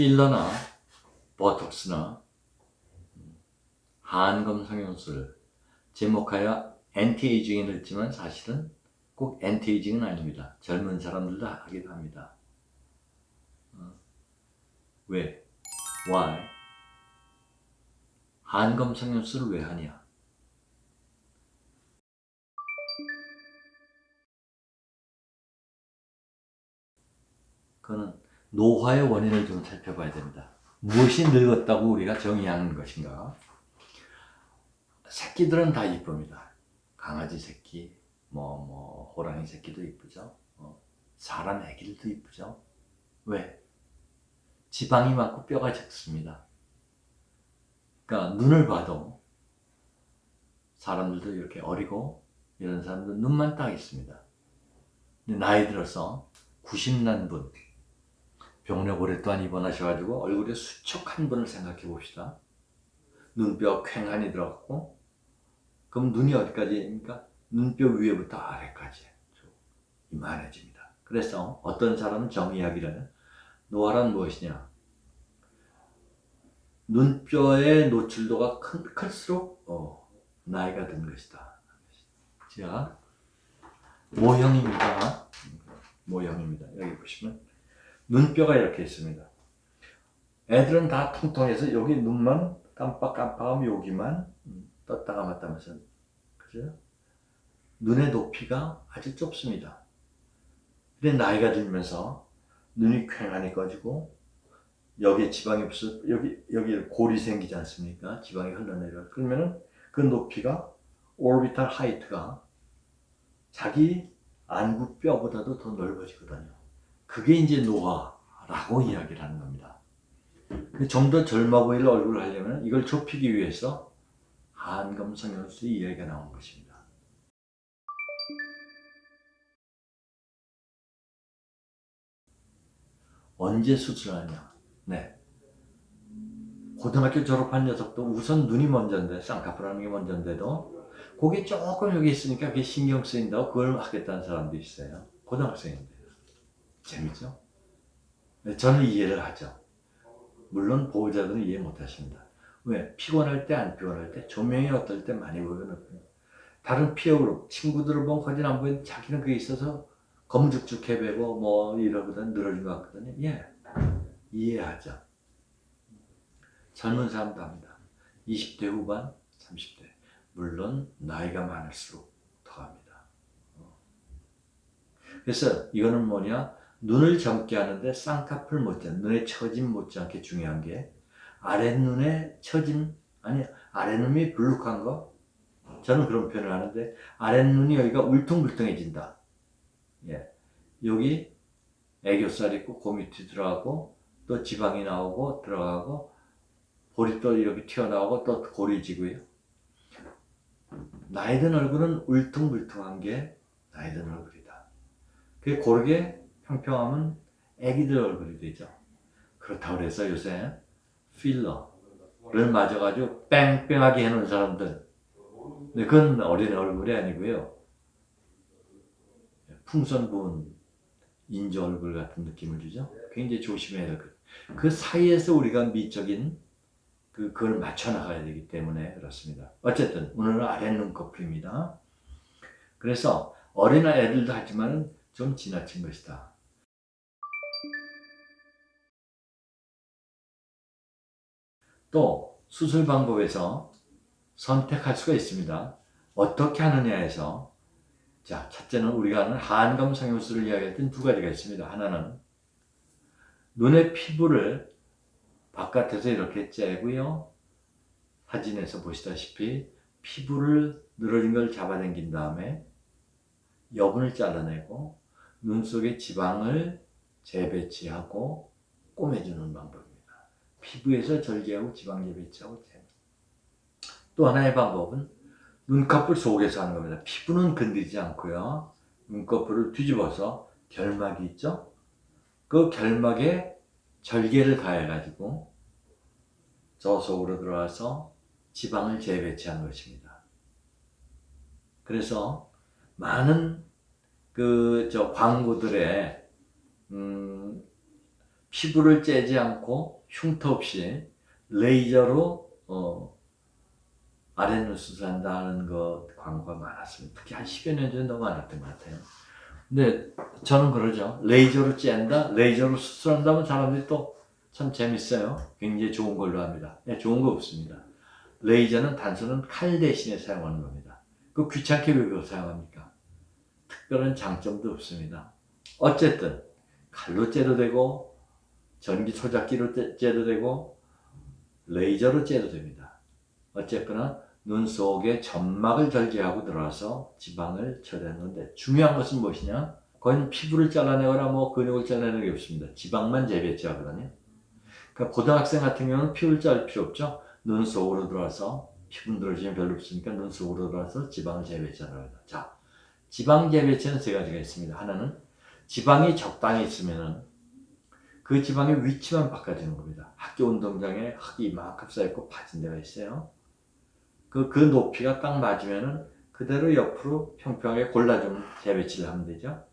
필러나 보톡스나 한검 성형술 제목하여 엔티에이징을 했지만 사실은 꼭 엔티에이징은 아닙니다. 젊은 사람들도 하기도 합니다. 어, 왜? Why? 한검 성형술을 왜 하냐? 노화의 원인을 좀 살펴봐야 됩니다. 무엇이 늙었다고 우리가 정의하는 것인가? 새끼들은 다 이쁩니다. 강아지 새끼, 뭐, 뭐, 호랑이 새끼도 이쁘죠. 어, 사람 애기들도 이쁘죠. 왜? 지방이 많고 뼈가 적습니다. 그러니까 눈을 봐도 사람들도 이렇게 어리고 이런 사람들 눈만 딱 있습니다. 나이 들어서 90난 분, 병력 오랫동안 입원하셔가지고 얼굴에 수척한 분을 생각해 봅시다. 눈뼈 퀭하니 들어갔고, 그럼 눈이 어디까지입니까? 눈뼈 위에부터 아래까지 쭉 이만해집니다. 그래서 어떤 사람은 정의하기를 노화란 무엇이냐? 눈뼈의 노출도가 큰, 클수록 어, 나이가 든 것이다. 자, 모형입니다. 모형입니다. 여기 보시면 눈뼈가 이렇게 있습니다. 애들은 다 통통해서 여기 눈만 깜빡깜빡하면 여기만 음, 떴다 감았다 하면서 그죠? 눈의 높이가 아주 좁습니다. 근데 나이가 들면서 눈이 퀭하니 꺼지고 여기에 지방이 없어 여기 여기 골이 생기지 않습니까? 지방이 흘러내려. 그러면은 그 높이가 orbital height가 자기 안구 뼈보다도 더 넓어지거든요. 그게 이제 노화라고 이야기를 하는 겁니다. 좀 더 젊어 보일 얼굴을 하려면 이걸 좁히기 위해서 한검 성형술이 이야기가 나온 것입니다. 언제 수술하냐? 네. 고등학교 졸업한 녀석도 우선 눈이 먼저인데 쌍꺼풀하는 게 먼저인데도 그게 조금 여기 있으니까 그게 신경 쓰인다고 그걸 하겠다는 사람도 있어요. 고등학생인데. 재밌죠? 네, 저는 이해를 하죠. 물론 보호자들은 이해 못 하십니다. 왜? 피곤할 때, 안 피곤할 때, 조명이 어떨 때 많이 보이거든요. 다른 피어 그룹, 친구들을 보면 거진 안 보이는데 자기는 그게 있어서 검죽죽해 배고 뭐 이러거든, 늘어진 것 같거든요. 예. 이해하죠. 젊은 사람도 합니다. 20대 후반, 30대. 물론 나이가 많을수록 더 합니다. 어. 그래서 이거는 뭐냐? 눈을 젊게 하는데 쌍꺼풀 못지않게 눈에 처짐 못지않게 중요한 게 아랫눈에 처짐 아니 아랫눈이 불룩한 거? 저는 그런 표현을 하는데 아랫눈이 여기가 울퉁불퉁해진다. 예. 여기 애교살 있고 그 밑에 들어가고 또 지방이 나오고 들어가고 볼이 또 이렇게 튀어나오고 또 골이 지고요. 나이 든 얼굴은 울퉁불퉁한 게 나이 든 얼굴이다. 그게 고르게 평평하면 애기들 얼굴이 되죠. 그렇다고 해서 요새 필러를 맞아가지고 뺑뺑하게 해놓은 사람들. 근데 그건 어린 얼굴이 아니고요. 풍선 부은 인조 얼굴 같은 느낌을 주죠. 굉장히 조심해야 될 것. 그 사이에서 우리가 미적인 그, 그걸 맞춰 나가야 되기 때문에 그렇습니다. 어쨌든 오늘은 아랫 눈꺼풀입니다. 그래서 어린 애들도 하지만 좀 지나친 것이다. 또 수술 방법에서 선택할 수가 있습니다. 어떻게 하느냐에서 자 첫째는 우리가 하는 한검 성형술을 이야기했던 두 가지가 있습니다. 하나는 눈의 피부를 바깥에서 이렇게 째고요. 사진에서 보시다시피 피부를 늘어진 걸 잡아당긴 다음에 여분을 잘라내고 눈 속에 지방을 재배치하고 꼬매주는 방법입니다. 피부에서 절개하고 지방 재배치하고 또 하나의 방법은 눈꺼풀 속에서 하는 겁니다. 피부는 건드리지 않고요. 눈꺼풀을 뒤집어서 결막이 있죠? 그 결막에 절개를 가해가지고 저 속으로 들어와서 지방을 재배치한 것입니다. 그래서 많은 그 저 광고들의 음 피부를 째지 않고 흉터 없이 레이저로 어, 아랫눈 수술한다는 거 광고가 많았습니다. 특히 한 10여 년 전에 너무 많았던 것 같아요. 근데 저는 그러죠. 레이저로 짠다, 레이저로 수술한다면 사람들이 또 참 재밌어요. 굉장히 좋은 걸로 합니다. 네, 좋은 거 없습니다. 레이저는 단순한 칼 대신에 사용하는 겁니다. 그 귀찮게 왜 그걸 사용합니까? 특별한 장점도 없습니다. 어쨌든 칼로 째도 되고 전기 초작기로 째- 째도 되고 레이저로 째도 됩니다. 어쨌거나 눈 속에 점막을 절제하고 들어와서 지방을 처리하는데 중요한 것은 무엇이냐? 거기는 피부를 잘라내거나 뭐 근육을 잘라내는 게 없습니다. 지방만 재배치하거든요. 그러니까 고등학생 같은 경우는 피부를 자를 필요 없죠. 눈 속으로 들어와서 피부 늘어지면 별로 없으니까 눈 속으로 들어와서 지방을 재배치하는 겁니다. 자, 지방 재배치는 세 가지가 있습니다. 하나는 지방이 적당히 있으면은 그 지방의 위치만 바꿔주는 겁니다. 학교 운동장에 흙이 이만큼 쌓여있고 파진 데가 있어요. 그, 그 높이가 딱 맞으면은 그대로 옆으로 평평하게 골라주면 재배치를 하면 되죠.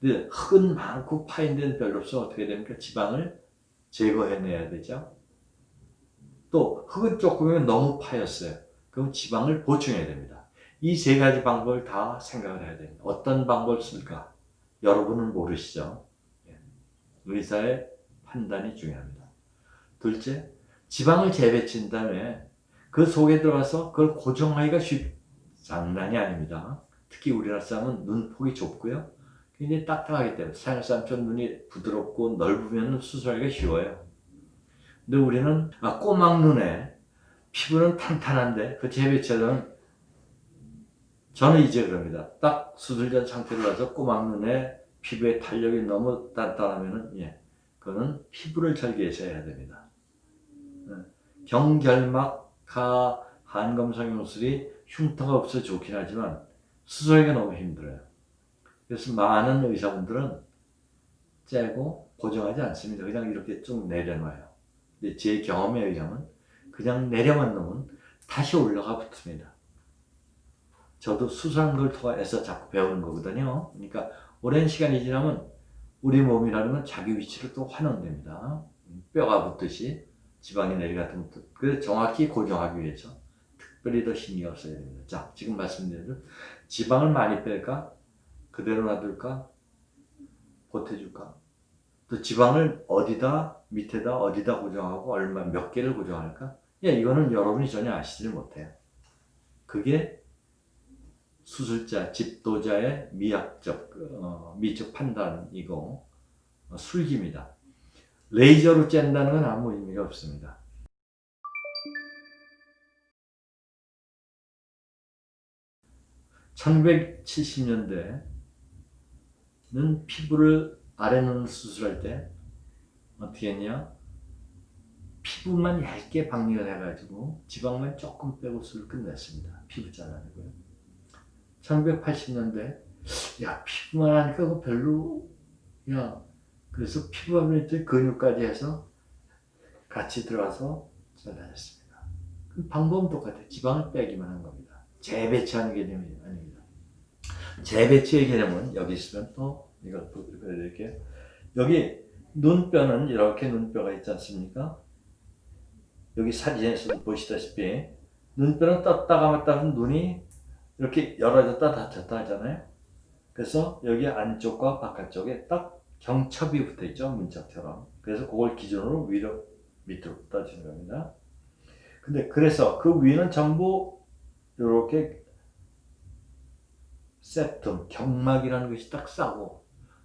근데 흙은 많고 파인 데는 별로 없어 어떻게 됩니까? 지방을 제거해내야 되죠. 또 흙은 조금이면 너무 파였어요. 그럼 지방을 보충해야 됩니다. 이 세 가지 방법을 다 생각을 해야 됩니다. 어떤 방법을 쓸까? 여러분은 모르시죠? 예. 의사의 판단이 중요합니다. 둘째, 지방을 재배친 다음에 그 속에 들어가서 그걸 고정하기가 쉽, 장난이 아닙니다. 특히 우리나라 사람은 눈폭이 좁고요. 굉장히 딱딱하기 때문에 사람처럼 눈이 부드럽고 넓으면 수술하기가 쉬워요. 근데 우리는 아, 꼬막 눈에 피부는 탄탄한데 그 재배치하려면 저는 이제 그럽니다. 딱 수술 전 상태로 와서 꼬막 눈에 피부의 탄력이 너무 단단하면은 예, 그거는 피부를 절개해서 해야 됩니다. 예. 경결막하 한검성용술이 흉터가 없어 좋긴 하지만 수술하기가 너무 힘들어요. 그래서 많은 의사분들은 째고 고정하지 않습니다. 그냥 이렇게 쭉 내려놔요. 근데 제 경험에 의하면 그냥 내려만 놓으면 다시 올라가 붙습니다. 저도 수술한 걸 통해서 자꾸 배우는 거거든요. 그러니까 오랜 시간이 지나면 우리 몸이라는 건 자기 위치로 또 환원됩니다. 뼈가 붙듯이 지방이 내려갔던 것도 그래서 정확히 고정하기 위해서 특별히 더 신경을 써야 됩니다. 자, 지금 말씀드린 대로 지방을 많이 뺄까? 그대로 놔둘까? 보태줄까? 또 지방을 어디다 밑에다 어디다 고정하고 얼마 몇 개를 고정할까? 예, 이거는 여러분이 전혀 아시질 못해요. 그게 수술자, 집도자의 미학적, 어, 미적 판단이고 어, 술기입니다. 레이저로 짠다는 건 아무 의미가 없습니다. (1970년대는) 피부를 아래눈 수술할 때 어떻게 했냐 피부만 얇게 박리를 해가지고 지방만 조금 빼고 수를 끝냈습니다 피부 잘라내고요 1980년대 야 피부만 하니까 그거 별로 야 그래서 피부와 밑에 근육까지 해서 같이 들어가서 잘라냈습니다. 그 방법은 똑같아요. 지방을 빼기만 한 겁니다. 재배치하는 개념이 아닙니다. 재배치의 개념은 여기 있으면 또 이걸 보여드릴게요. 여기 눈뼈는 이렇게 눈뼈가 있지 않습니까? 여기 사진에서도 보시다시피 눈뼈는 떴다 감았다 하면 눈이 이렇게 열어졌다 닫혔다 하잖아요. 그래서 여기 안쪽과 바깥쪽에 딱 경첩이 붙어 있죠. 문짝처럼. 그래서 그걸 기준으로 위로 밑으로 떠지는 겁니다. 근데 그래서 그 위는 전부 이렇게 septum, 경막이라는 것이 딱 싸고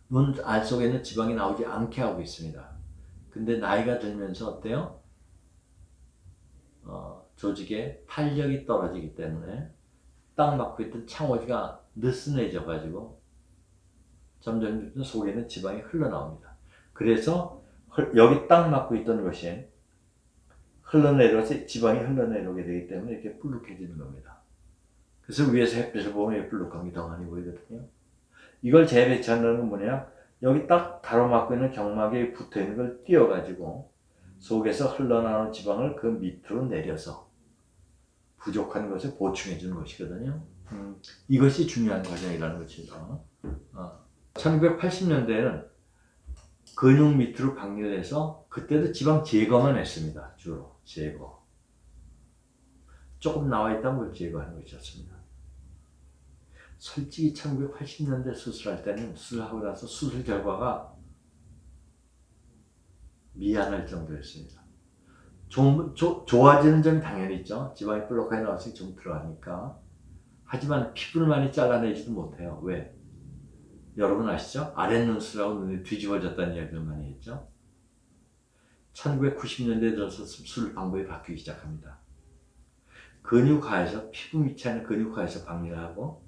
눈 알 속에 있는 지방이 나오지 않게 하고 있습니다. 근데 나이가 들면서 어때요? 어, 조직의 탄력이 떨어지기 때문에 딱 막고 있던 창호지가 느슨해져 가지고 점점 점점 속에 는 지방이 흘러나옵니다. 그래서 흘- 여기 딱 막고 있던 것이 흘러내려서 지방이 흘러내려오게 되기 때문에 이렇게 불룩해지는 겁니다. 그래서 위에서 햇빛을 보면 이 불룩한 게더 많이 보이거든요. 이걸 재배치한다는 건 뭐냐? 여기 딱 가로막고 있는 경막에 붙어 있는 걸 띄어가지고 속에서 흘러나오는 지방을 그 밑으로 내려서 부족한 것을 보충해 주는 것이거든요. 음, 이것이 중요한 과정이라는 것이죠. 어. 1980년대에는 근육 밑으로 박리를 해서 그때도 지방 제거만 했습니다. 주로 제거. 조금 나와 있다면 그걸 제거하는 것이었습니다. 솔직히 1980년대 수술할 때는 수술하고 나서 수술 결과가 미안할 정도였습니다. 좀, 조, 좋아지는 점이 당연히 있죠. 지방이 볼록하게 나와서 좀 들어가니까. 하지만 피부를 많이 잘라내지도 못해요. 왜? 여러분 아시죠? 아랫눈수라고 눈이 뒤집어졌다는 이야기를 많이 했죠. 1990년대에 들어서 수술 방법이 바뀌기 시작합니다. 근육화에서 피부 밑이 아니라 근육화에서 박리를 하고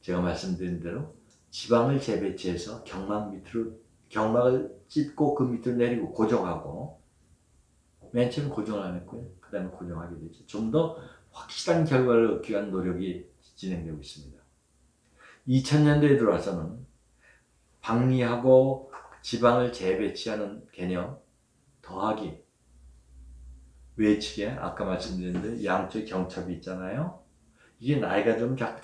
제가 말씀드린 대로 지방을 재배치해서 경막 밑으로 경막을 찢고 그 밑으로 내리고 고정하고 맨 처음 고정을 안 했고요. 그 다음에 고정하게 되죠. 좀 더 확실한 결과를 얻기 위한 노력이 진행되고 있습니다. 2000년대에 들어와서는 박리하고 지방을 재배치하는 개념 더하기 외측에 아까 말씀드린 대로 양쪽 경첩이 있잖아요. 이게 나이가 좀 자꾸.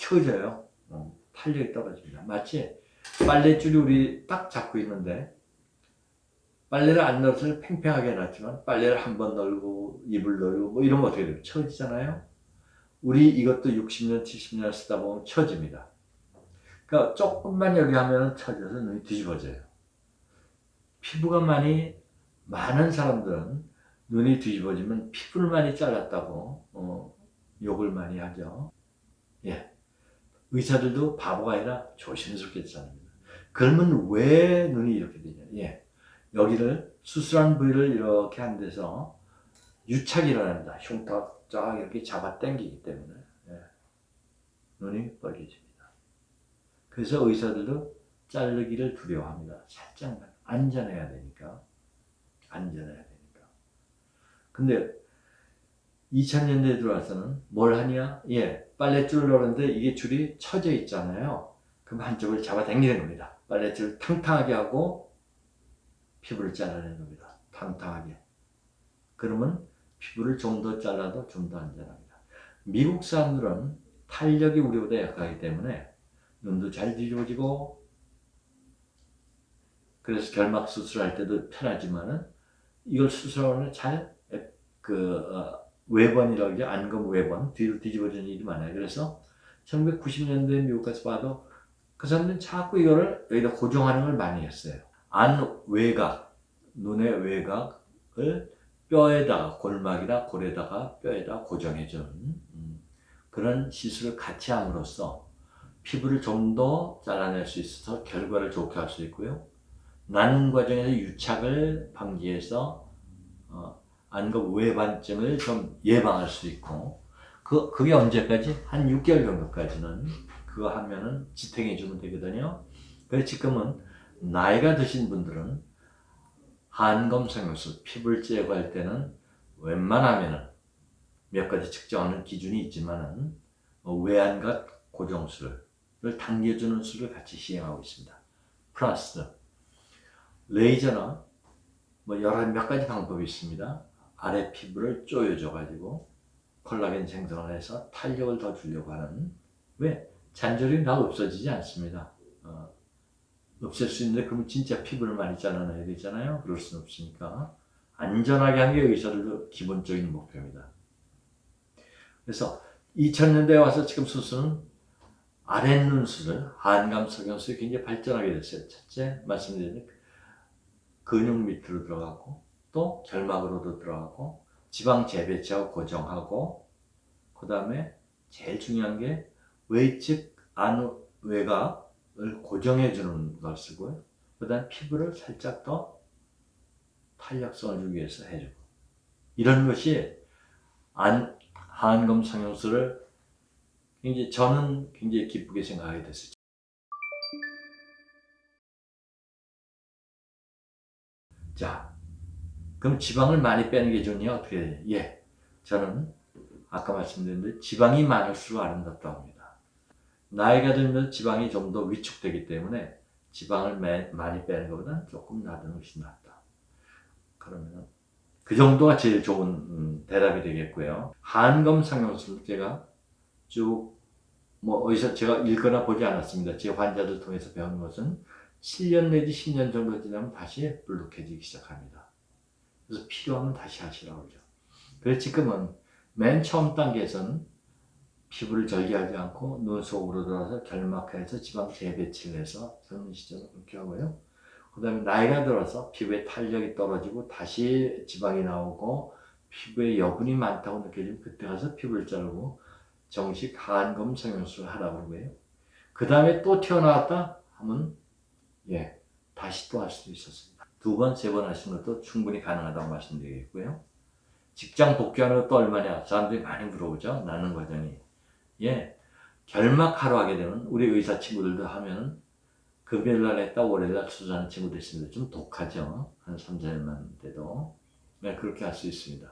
어, 탄력이 떨어집니다. 마치 빨래줄이 우리 딱 잡고 있는데 빨래를 안 넣어서 팽팽하게 해놨지만 빨래를 한 번 널고 입을 널고 뭐 이러면 어떻게 돼요? 처지잖아요. 우리 이것도 60년, 70년 쓰다 보면 처집니다. 그러니까 조금만 여기 하면 처져서 눈이 뒤집어져요. 피부가 많이 많은 사람들은 눈이 뒤집어지면 피부를 많이 잘랐다고 어, 욕을 많이 하죠. 예. 의사들도 바보가 아니라 조심스럽게 잘합니다. 그러면 왜 눈이 이렇게 되냐? 예. 여기를 수술한 부위를 이렇게 한 데서 유착이 일어납니다. 흉터 쫙 이렇게 잡아 당기기 때문에 예. 눈이 빨개집니다. 그래서 의사들도 자르기를 두려워합니다. 살짝만 안전해야 되니까 안전해야 되니까. 근데 2000년대에 들어와서는 뭘 하냐? 예, 빨랫줄을 넣는데 이게 줄이 처져 있잖아요. 그럼 한쪽을 잡아 당기는 겁니다. 빨랫줄을 탕탕하게 하고 피부를 잘라내는 겁니다. 탕탕하게. 그러면 피부를 좀 더 잘라도 좀 더 안전합니다. 미국 사람들은 탄력이 우리보다 약하기 때문에 눈도 잘 뒤집어지고 그래서 결막 수술할 때도 편하지만은 이걸 수술하면 잘그 어, 외번이라고 하죠. 안검 외번 뒤로 뒤집어지는 일이 많아요. 그래서 1990년대 미국 가서 봐도 그 사람들은 자꾸 이거를 여기다 고정하는 걸 많이 했어요. 안 외곽, 눈의 외곽을 뼈에다가 골막이나 골에다가 뼈에다 고정해주는 음, 그런 시술을 같이 함으로써 피부를 좀 더 잘라낼 수 있어서 결과를 좋게 할 수 있고요. 나는 과정에서 유착을 방지해서 어, 안검 외반증을 좀 예방할 수 있고 그 그게 언제까지 한 6개월 정도까지는 그거 하면은 지탱해 주면 되거든요. 그래서 지금은 나이가 드신 분들은 한검 성형술 피부를 제거할 때는 웬만하면은 몇 가지 측정하는 기준이 있지만은 어, 외안각 고정술을 당겨주는 수를 같이 시행하고 있습니다. 플러스 레이저나 뭐 여러 몇 가지 방법이 있습니다. 아래 피부를 조여줘 가지고 콜라겐 생성을 해서 탄력을 더 주려고 하는 왜 잔절이 다 없어지지 않습니다. 어, 없앨 수 있는데 그러면 진짜 피부를 많이 잘라내야 되잖아요. 그럴 수는 없으니까 안전하게 하는 게 의사들도 기본적인 목표입니다. 그래서 2000년대에 와서 지금 수술은 아랫눈 수술, 한감 성형술이 굉장히 발전하게 됐어요. 첫째 말씀드린 근육 밑으로 들어가고 또 결막으로도 들어가고 지방 재배치하고 고정하고 그 다음에 제일 중요한 게 외측 안 외곽 을 고정해 주는 걸 쓰고요. 그 다음 피부를 살짝 더 탄력성을 주기 위해서 해주고 이런 것이 안 한검 성형술을 굉장히 저는 굉장히 기쁘게 생각하게 됐어요. 자, 그럼 지방을 많이 빼는 게 좋냐? 어떻게 돼? 예, 저는 아까 말씀드린 대로 지방이 많을수록 아름답다고 합니다. 나이가 들면 지방이 좀 더 위축되기 때문에 지방을 매, 많이 빼는 것보다는 조금 낮은 것이 낫다. 그러면 그 정도가 제일 좋은 음, 대답이 되겠고요. 한검 성형술 제가 쭉뭐 어디서 제가 읽거나 보지 않았습니다. 제 환자들 통해서 배운 것은 7년 내지 10년 정도 지나면 다시 불룩해지기 시작합니다. 그래서 필요하면 다시 하시라고 그러죠. 그래서 지금은 맨 처음 단계에서는 피부를 절개하지 않고 눈 속으로 들어서 결막해서 지방 재배치를 해서 젊은 시절은 그렇게 하고요. 그 다음에 나이가 들어서 피부에 탄력이 떨어지고 다시 지방이 나오고 피부에 여분이 많다고 느껴지면 그때 가서 피부를 자르고 정식 하안검 성형수술 하라고 그러고요. 그 다음에 또 튀어나왔다 하면 예 다시 또 할 수도 있었습니다. 두 번, 세 번 하신 것도 충분히 가능하다고 말씀드리겠고요. 직장 복귀하는 것도 얼마냐? 사람들이 많이 물어보죠. 나는 과정이. 예. 결막하러 하게 되면 우리 의사 친구들도 하면 금요일 날 했다 월요일 날 수술하는 친구도 있습니다. 좀 독하죠. 한 3, 4일만 돼도. 네, 그렇게 할 수 있습니다.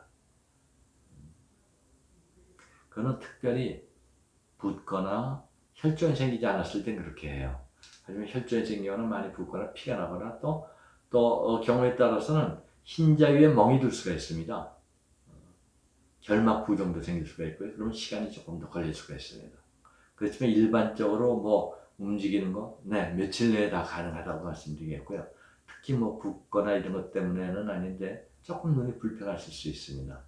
그거는 특별히 붓거나 혈전이 생기지 않았을 땐 그렇게 해요. 하지만 혈전이 생기거나 많이 붓거나 피가 나거나 또, 또 어, 경우에 따라서는 흰자 위에 멍이 들 수가 있습니다. 어, 결막 부종도 생길 수가 있고요. 그러면 시간이 조금 더 걸릴 수가 있습니다. 그렇지만 일반적으로 뭐 움직이는 거, 네, 며칠 내에 다 가능하다고 말씀드리겠고요. 특히 뭐 붓거나 이런 것 때문에는 아닌데 조금 눈이 불편하실 수 있습니다.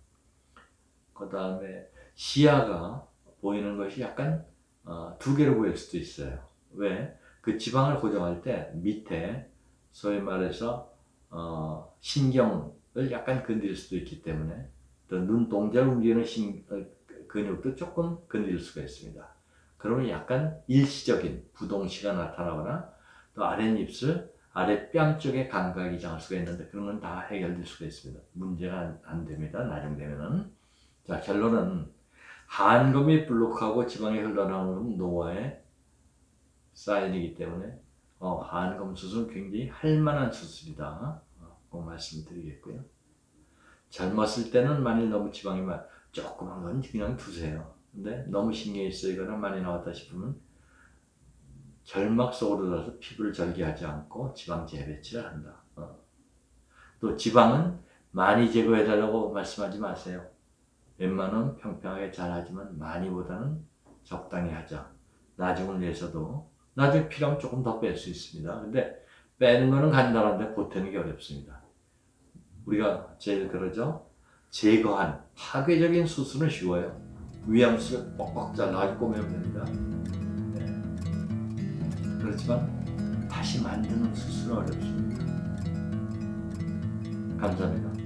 그 다음에 시야가 보이는 것이 약간 어, 두 개로 보일 수도 있어요. 왜? 그 지방을 고정할 때 밑에 소위 말해서 어, 신경을 약간 건드릴 수도 있기 때문에 또 눈동자를 움직이는 신, 어, 근육도 조금 건드릴 수가 있습니다. 그러면 약간 일시적인 부동시가 나타나거나 또 아랫입술, 아랫뺨 쪽에 감각이 이상할 수가 있는데 그런 건 다 해결될 수가 있습니다. 문제가 안, 안 됩니다. 나중 되면은. 자, 결론은 한금이 블록하고 지방이 흘러나오는 건 노화의 사인이기 때문에 어, 한금 수술은 굉장히 할 만한 수술이다. 어, 그 말씀드리겠고요. 젊었을 때는 만일 너무 지방이 막 조그만 건 그냥 두세요. 근데 너무 신경이 쓰이거나 많이 나왔다 싶으면 결막 속으로 들어서 피부를 절개하지 않고 지방 재배치를 한다. 어. 또 지방은 많이 제거해달라고 말씀하지 마세요. 웬만하면 평평하게 잘 하지만 많이보다는 적당히 하자. 나중을 위해서도 나중에 필요하면 조금 더 뺄 수 있습니다. 근데 빼는 거는 간단한데 보태는 게 어렵습니다. 우리가 제일 그러죠. 제거한 파괴적인 수술은 쉬워요. 위암수를 뻑뻑 잘라 꼬매면 됩니다. 네. 그렇지만 다시 만드는 수술은 어렵습니다. 감사합니다.